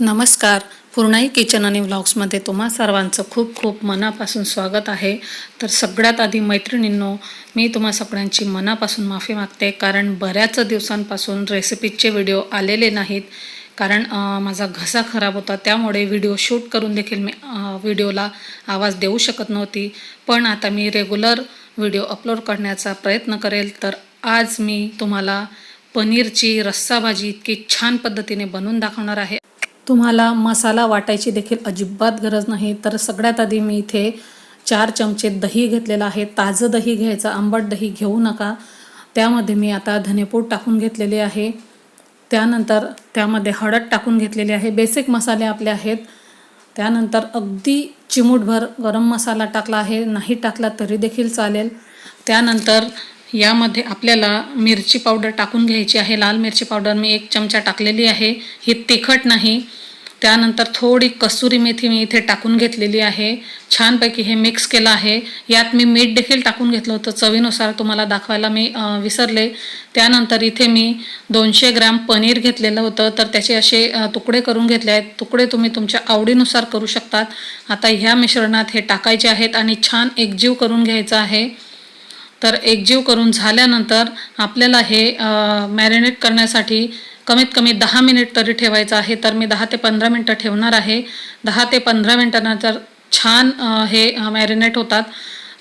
नमस्कार. पूर्णाई किचन आणि व्लॉग्समध्ये तुम्हा सर्वांचं खूप खूप मनापासून स्वागत आहे. तर सगळ्यात आधी मैत्रिणींनो मी तुम्हा सगळ्यांची मनापासून माफी मागते कारण बऱ्याच दिवसांपासून रेसिपीचे व्हिडिओ आलेले नाहीत. कारण माझा घसा खराब होता त्यामुळे व्हिडिओ शूट करून देखील मी व्हिडिओला आवाज देऊ शकत नव्हती. पण आता मी रेग्युलर व्हिडिओ अपलोड करण्याचा प्रयत्न करेल. तर आज मी तुम्हाला पनीरची रस्सा भाजी इतकी छान पद्धतीने बनवून दाखवणार आहे. तुम्हाला मसाला वाटायची देखील अजिबात गरज नाही. तर सगळ्यात आधी मी इथे चार चमचे दही घेतलेलं आहे. ताजं दही घ्यायचं आंबट दही घेऊ नका. त्यामध्ये मी आता धनेपूड टाकून घेतलेले आहे. त्यानंतर त्यामध्ये हळद टाकून घेतलेली आहे. बेसिक मसाले आपले आहेत. त्यानंतर अगदी चिमूटभर गरम मसाला टाकला आहे. नाही टाकला तरी देखील चालेल. त्यानंतर यामध्ये आपल्याला मिरची पावडर टाकून घ्यायची आहे. लाल मिरची पावडर मी एक चमचा टाकलेली आहे. ही तिखट नाही. त्यानंतर थोडी कसुरी मेथी मी इथे टाकून घेतलेली आहे. छानपैकी हे मिक्स केलं आहे. यात मी मीठ देखील टाकून घेतलं होतं. चवीनुसार तुम्हाला दाखवायला मी विसरले. त्यानंतर इथे मी दोनशे ग्रॅम पनीर घेतलेलं होतं. तर त्याचे असे तुकडे करून घेतले आहेत. तुकडे तुम्ही तुमच्या आवडीनुसार करू शकतात. आता ह्या मिश्रणात हे टाकायचे आहेत आणि छान एकजीव करून घ्यायचं आहे. तर एकजीव करून झाल्यानंतर आपल्याला हे मॅरिनेट करण्यासाठी कमीत कमी दहा मिनिट तरी ठेवायचं आहे. तर मी दहा ते पंधरा मिनटं ठेवणार आहे. दहा ते पंधरा मिनटानंतर छान हे मॅरिनेट होतात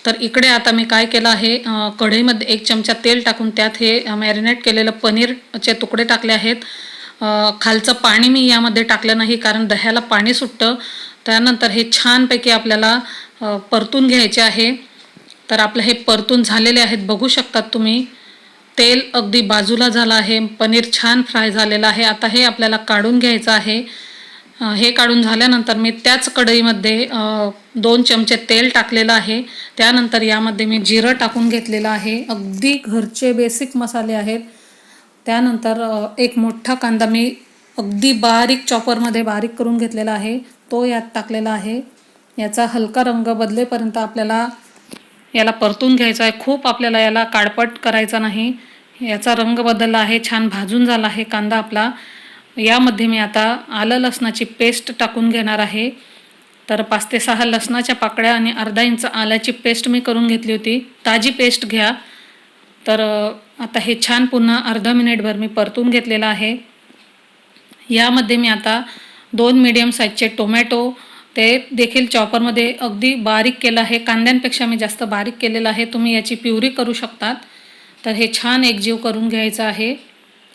तर इकडे आता मी काय केलं आहे कढईमध्ये एक चमचा तेल टाकून त्यात हे मॅरिनेट केलेलं पनीरचे तुकडे टाकले आहेत. खालचं पाणी मी यामध्ये टाकलं नाही कारण दह्याला पाणी सुटतं. त्यानंतर हे छानपैकी आपल्याला परतून घ्यायचे आहे. तर आपलं हे परतून झालेले आहेत. बघू शकतात तुम्ही. तेल अगदी बाजूला झालं आहे. पनीर छान फ्राय झालेलं आहे. आता हे आपल्याला काढून घ्यायचं आहे. हे काढून झाल्यानंतर मी त्याच कढईमध्ये दोन चमचे तेल टाकलेलं आहे. त्यानंतर यामध्ये मी जिरं टाकून घेतलेलं आहे. अगदी घरचे बेसिक मसाले आहेत. त्यानंतर एक मोठा कांदा मी अगदी बारीक चॉपरमध्ये बारीक करून घेतलेला आहे. तो यात टाकलेला आहे. याचा हलका रंग बदलेपर्यंत आपल्याला याला परतून घ्यायचा आहे. खूप आपल्याला याला काळपट करायचा नाही. याचा रंग बदलला आहे. छान भाजून झाला आहे कांदा आपला. यामध्ये मी आता आलं लसणाची पेस्ट टाकून घेणार आहे. तर पाच ते सहा लसणाच्या पाकळ्या आणि अर्धा इंच आल्याची पेस्ट मी करून घेतली होती. ताजी पेस्ट घ्या. तर आता हे छान पुन्हा अर्धा मिनिटभर मी परतून घेतलेलं आहे. यामध्ये मी आता दोन मीडियम साईजचे टोमॅटो ते देखील चॉपरमध्ये अगदी बारीक केलं आहे. कांद्यांपेक्षा मी जास्त बारीक केलेलं आहे. तुम्ही याची प्युरी करू शकतात. तर हे छान एकजीव करून घ्यायचं आहे.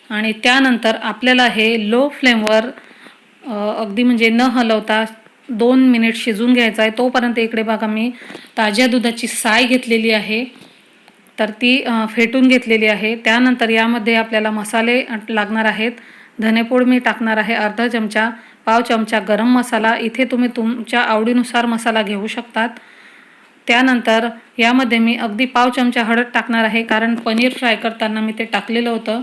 आणि त्यानंतर आपल्याला हे लो फ्लेमवर अगदी म्हणजे न हलवता दोन मिनिट शिजून घ्यायचं आहे. तोपर्यंत इकडे बघा मी ताज्या दुधाची साय घेतलेली आहे. तर ती फेटून घेतलेली आहे. त्यानंतर यामध्ये आपल्याला मसाले लागणार आहेत. धनेपूड मी टाकणार आहे. अर्धा चमचा पाव चमचा गरम मसाला इथे तुम्ही तुमच्या आवडीनुसार मसाला घेऊ शकतात. त्यानंतर यामध्ये मी अगदी पाव चमचा हळद टाकणार आहे कारण पनीर फ्राय करताना मी ते टाकलेलं होतं.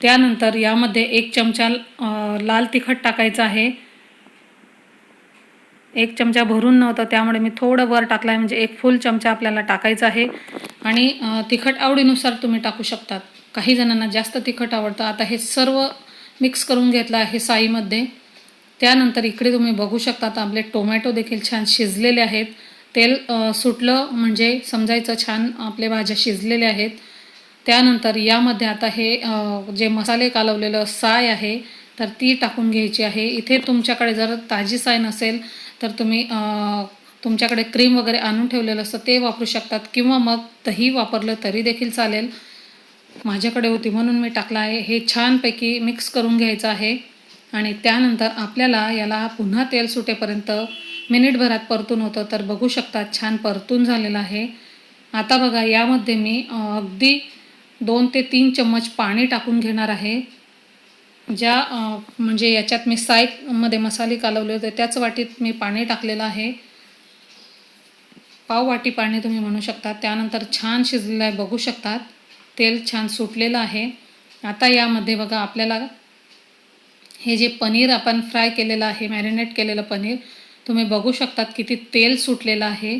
त्यानंतर यामध्ये एक चमचा लाल तिखट टाकायचं आहे. एक चमचा भरून नव्हतं त्यामुळे मी थोडं वर टाकला आहे म्हणजे एक फुल चमचा आपल्याला टाकायचा आहे. आणि तिखट आवडीनुसार तुम्ही टाकू शकतात. काही जणांना जास्त तिखट आवडतं. आता हे सर्व मिक्स करून घेतलं आहे साईमध्ये. त्यानंतर इकडे तुम्ही बघू शकता आपले टोमॅटो देखील छान शिजलेले आहेत. तेल सुटलं म्हणजे समजायचं छान आपले भाज्या शिजलेल्या आहेत. त्यानंतर यामध्ये आता हे जे मसाले कालवलेलं साय आहे तर ती टाकून घ्यायची आहे. इथे तुमच्याकडे जर ताजी साय नसेल तर तुम्ही तुमच्याकडे क्रीम वगैरे आणून ठेवलेलं असतं ते वापरू शकतात. किंवा मग दही वापरलं तरी देखील चालेल. माझ्याकडे होती म्हणून मी टाकला आहे. हे छानपैकी मिक्स करून घ्यायचं आहे. आणि त्यानंतर आपल्याला याला पुन्हा तेल सुटेपर्यंत मिनिटभरात परतून होतं. तर बघू शकता छान परतून झालेलं आहे. आता बघा यामध्ये मी अगदी दोन ते तीन चम्मच पाणी टाकून घेणार आहे. ज्या म्हणजे याच्यात मी साईमध्ये मसाले कालवले होते त्याच वाटीत मी पाणी टाकलेलं आहे. पाव वाटी पाणी तुम्ही म्हणू शकता. त्यानंतर छान शिजलेलं आहे बघू शकतात तेल छान सुटलेलं आहे. आता यामध्ये बघा आपल्याला हे जे पनीर आपण फ्राय केलेलं आहे मॅरिनेट केलेलं पनीर तुम्ही बघू शकतात किती तेल सुटलेलं आहे.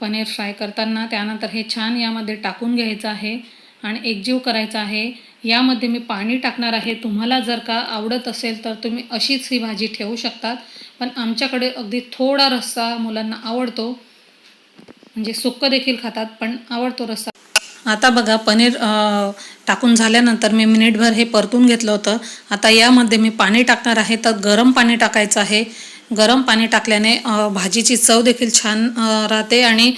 पनीर फ्राय करताना त्यानंतर हे छान यामध्ये टाकून घ्यायचं आहे आणि एकजीव करायचं आहे. यामध्ये मी पाणी टाकणार आहे. तुम्हाला जर का आवडत असेल तर तुम्ही अशीच ही भाजी ठेवू शकतात. पण आमच्याकडे अगदी थोडा रस्सा मुलांना आवडतो. म्हणजे सुक्क देखील खातात पण आवडतो रस्सा. आता बघा पनीर टाकून झाल्यानंतर मी मिनिटभर हे परतून घेतलं होतं. आता यामध्ये मी पाणी टाकणार आहे. तर गरम पाणी टाकायचं आहे. गरम पाणी टाकल्याने भाजीची चव देखील छान राहते आणि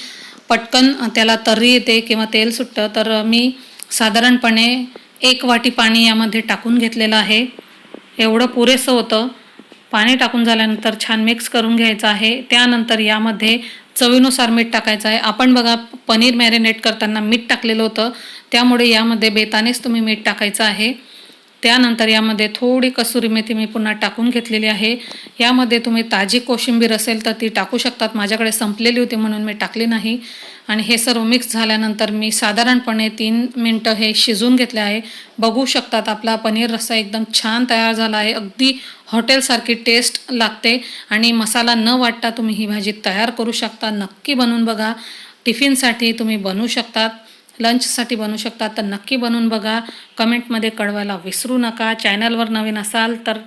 पटकन त्याला तर्री येते किंवा तेल सुटतं. तर मी साधारणपणे एक वाटी पाणी यामध्ये टाकून घेतलेलं आहे. एवढं पुरेसं होतं. पाणी टाकून झाल्यानंतर छान मिक्स करून घ्यायचं आहे. त्यानंतर यामध्ये चवीनुसार मीठ टाकायचं आहे. आपण बघा पनीर मॅरिनेट करताना मीठ टाकलेलं होतं. त्यामुळे यामध्ये बेतानेच तुम्ही मीठ टाकायचं आहे. त्यानंतर यामध्ये थोडी कसुरी मेथी मी पुन्हा टाकून घेतलेली आहे. यामध्ये तुम्ही ताजी कोशिंबीर असेल तर ती टाकू शकतात. माझ्याकडे संपलेली होती म्हणून मी टाकली नाही. आणि हे सर्व मिक्स झाल्यानंतर मी साधारणपणे तीन मिनटं हे शिजून घेतले आहे. बघू शकतात आपला पनीर रस्सा एकदम छान तयार झाला आहे. अगदी हॉटेलसारखी टेस्ट लागते. आणि मसाला न वाटता तुम्ही ही भाजी तयार करू शकता. नक्की बनवून बघा. टिफिनसाठी तुम्ही बनवू शकतात. लंचसाठी बनवू शकता तर नक्की बनवून बघा. कमेंटमध्ये कळवायला विसरू नका. चॅनलवर नवीन असाल तर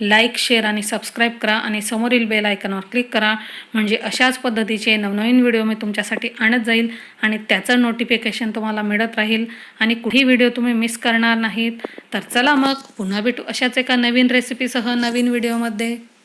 लाईक शेअर आणि सबस्क्राईब करा आणि समोरील बेल आयकॉनवर क्लिक करा. म्हणजे अशाच पद्धतीचे नवनवीन व्हिडिओ मी तुमच्यासाठी आणत जाईल आणि त्याचं नोटिफिकेशन तुम्हाला मिळत राहील. आणि कुठेही व्हिडिओ तुम्ही मिस करणार नाहीत. तर चला मग पुन्हा भेटू अशाच एका नवीन रेसिपीसह नवीन व्हिडिओमध्ये.